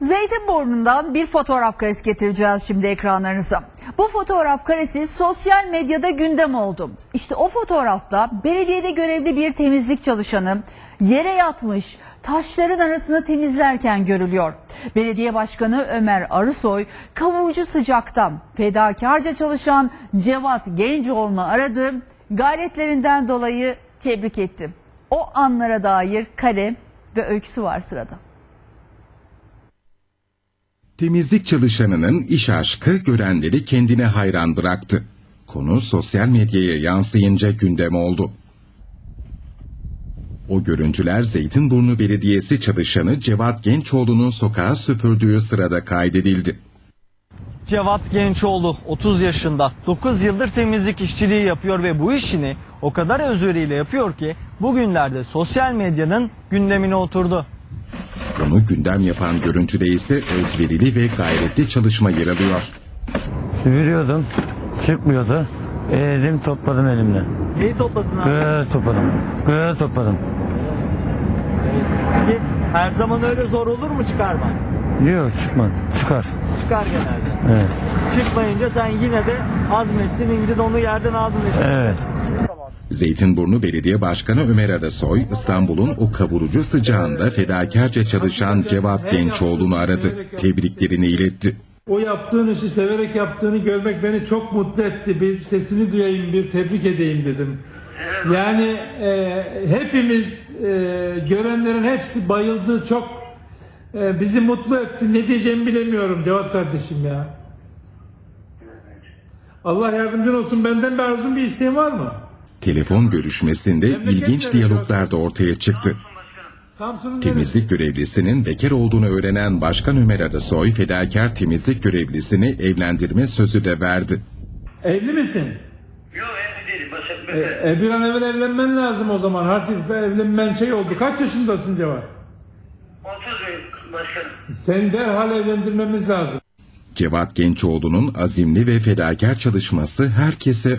Zeytinburnu'ndan bir fotoğraf karesi getireceğiz şimdi ekranlarınıza. Bu fotoğraf karesi sosyal medyada gündem oldu. İşte o fotoğrafta belediyede görevli bir temizlik çalışanı yere yatmış taşların arasını temizlerken görülüyor. Belediye Başkanı Ömer Arısoy kavurucu sıcaktan fedakarca çalışan Cevat Gencoğlu'nu aradı. Gayretlerinden dolayı tebrik etti. O anlara dair kare ve öyküsü var sırada. Temizlik çalışanının iş aşkı görenleri kendine hayran bıraktı. Konu sosyal medyaya yansıyınca gündem oldu. O görüntüler Zeytinburnu Belediyesi çalışanı Cevat Gençoğlu'nun sokağa süpürdüğü sırada kaydedildi. Cevat Gençoğlu 30 yaşında 9 yıldır temizlik işçiliği yapıyor ve bu işini o kadar özveriyle yapıyor ki bugünlerde sosyal medyanın gündemine oturdu. Onu gündem yapan görüntüde ise özverili ve gayretli çalışma yer alıyor. Süpürüyordum. Çıkmıyordu. Eğildim topladım elimle. Neyi topladın abi? Böyle topladım. Böyle topladım. Peki her zaman öyle zor olur mu çıkarmak? Yok çıkmadı. Çıkar. Çıkar genelde. Evet. Çıkmayınca sen yine de azmettin indin onu yerden aldın. işte. Evet. Zeytinburnu Belediye Başkanı Ömer Arasoy, İstanbul'un o kavurucu sıcağında fedakarca çalışan Cevat Gençoğlu'nu aradı. Tebriklerini iletti. O yaptığın işi severek yaptığını görmek beni çok mutlu etti. Bir sesini duyayım, bir tebrik edeyim dedim. Yani e, hepimiz e, görenlerin hepsi bayıldı. Çok e, bizi mutlu etti. Ne diyeceğimi bilemiyorum Cevat kardeşim ya. Allah yardımcın olsun. Benden bir arzun bir isteğin var mı? Telefon görüşmesinde ilginç diyaloglar da ortaya çıktı. Samsun'un Temizlik görevlisinin bekar olduğunu öğrenen Başkan Ömer Arasoy, fedakar temizlik görevlisini evlendirme sözü de verdi. Evli misin? Yok evli değilim. Başak E, e, bir an evvel evlenmen lazım o zaman. Hadi evlenmen şey oldu. Kaç yaşındasın Cevat? 30 Bey başkanım. Seni derhal evlendirmemiz lazım. Cevat Gençoğlu'nun azimli ve fedakar çalışması herkese